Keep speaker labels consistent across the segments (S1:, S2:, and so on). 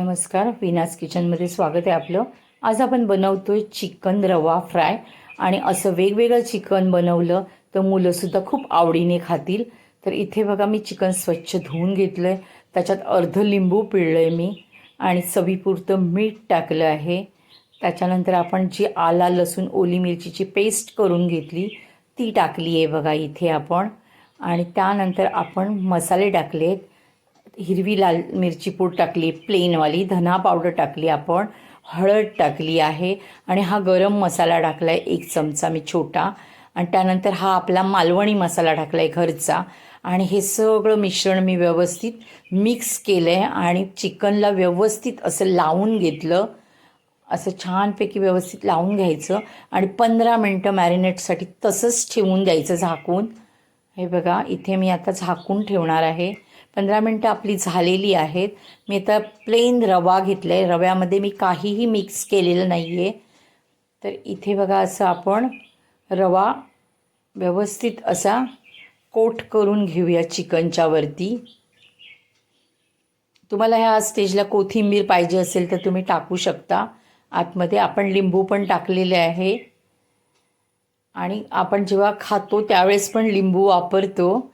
S1: नमस्कार विनास किचनमध्ये स्वागत आहे आपलं. आज आपण बनवतोय चिकन रवा फ्राय. आणि असं वेगवेगळं चिकन बनवलं तर मुलंसुद्धा खूप आवडीने खातील. तर इथे बघा मी चिकन स्वच्छ धुवून घेतलं आहे त्याच्यात अर्ध लिंबू पिळलं आहे मी. आणि चवीपुरतं मीठ टाकलं आहे. त्याच्यानंतर आपण जी आला लसूण ओली मिरचीची पेस्ट करून घेतली ती टाकली आहे बघा इथे आपण. आणि त्यानंतर आपण मसाले टाकले आहेत हिरवी लाल मिरची पूड टाकली प्लेनवाली धना पावडर टाकली आपण हळद टाकली आहे आणि हा गरम मसाला टाकला आहे एक चमचा मी छोटा. आणि त्यानंतर हा आपला मालवणी मसाला टाकला आहे घरचा. आणि हे सगळं मिश्रण मी व्यवस्थित मिक्स केलं आहे आणि चिकनला व्यवस्थित असं लावून घेतलं. असं छानपैकी व्यवस्थित लावून घ्यायचं आणि पंधरा मिनटं मॅरिनेटसाठी तसंच ठेवून द्यायचं झाकून. हे बघा इथे मी आता झाकून ठेवणार आहे. पंधरा मिनटं आपली झालेली आहेत. मी आता प्लेन रवा घेतला आहे रव्यामध्ये मी काहीही मिक्स केलेलं नाही आहे तर इथे बघा असं आपण रवा व्यवस्थित असा कोट करून घेऊया चिकनच्या वरती. तुम्हाला ह्या स्टेजला कोथिंबीर पाहिजे असेल तर तुम्ही टाकू शकता. आतमध्ये आपण लिंबू पण टाकलेले आहे. आणि आपण जेव्हा खातो त्यावेळेस पण लिंबू वापरतो.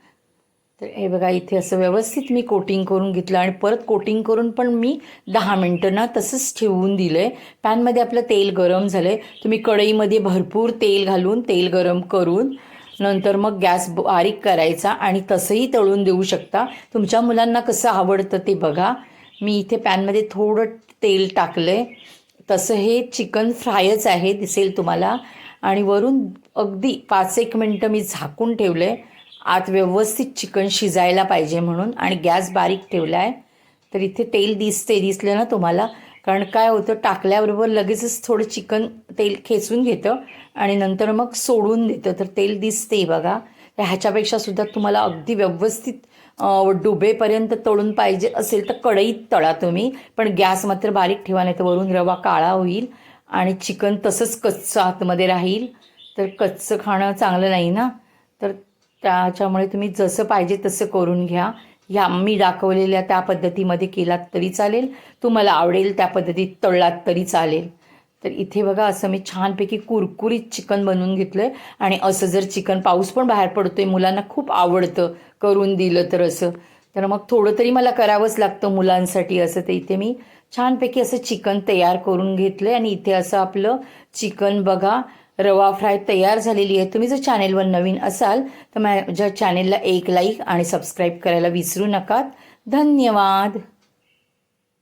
S1: तर हे बघा इथे असं व्यवस्थित मी कोटिंग करून घेतलं आणि परत कोटिंग करून पण मी दहा मिनटं ना तसंच ठेवून दिलं आहे पॅनमध्ये आपलं तेल गरम झालं आहे तुम्ही कढईमध्ये भरपूर तेल घालून तेल गरम करून नंतर मग गॅस बारीक करायचा आणि तसंही तळून देऊ शकता. तुमच्या मुलांना कसं आवडतं ते बघा. मी इथे पॅनमध्ये थोडं तेल टाकलं आहे तसं हे चिकन फ्रायच आहे दिसेल तुम्हाला. आणि वरून अगदी पाच एक मिनटं मी झाकून ठेवलं आहे आत व्यवस्थित चिकन शिजायला पाहिजे म्हणून आणि गॅस बारीक ठेवला आहे तर इथे तेल दिसते दिसलं ना तुम्हाला? कारण काय होतं टाकल्याबरोबर लगेचच थोडं चिकन तेल खेचून घेतं आणि नंतर मग सोडून देतं. तर तेल दिसते बघा. तर ह्याच्यापेक्षा सुद्धा तुम्हाला अगदी व्यवस्थित डुबेपर्यंत तळून पाहिजे असेल तर कढईत तळा तुम्ही. पण गॅस मात्र बारीक ठेवा नाही तर वरून रवा काळा होईल आणि चिकन तसंच कच्चं आतमध्ये राहील. तर कच्चं खाणं चांगलं नाही ना? तर त्याच्यामुळे तुम्ही जसं पाहिजे तसं करून घ्या. ह्या मी दाखवलेल्या त्या पद्धतीमध्ये केलात तरी चालेल. तुम्हाला आवडेल त्या पद्धतीत तळलात तरी चालेल. तर इथे बघा असं मी छानपैकी कुरकुरीत चिकन बनवून घेतलं आहे आणि असं जर चिकन पाऊस पण बाहेर पडतो आहे मुलांना खूप आवडतं करून दिलं तर असं. तर मग थोडं तरी मला करावंच लागतं मुलांसाठी असं. तर इथे मी छानपैकी असं चिकन तयार करून घेतलं आहे आणि इथे असं आपलं चिकन बघा रवा फ्राय तयार झालेली आहे. तुम्ही जर चॅनेलवर नवीन असाल तर माझ्या चॅनेलला एक लाईक आणि सबस्क्राईब करायला विसरू नका धन्यवाद.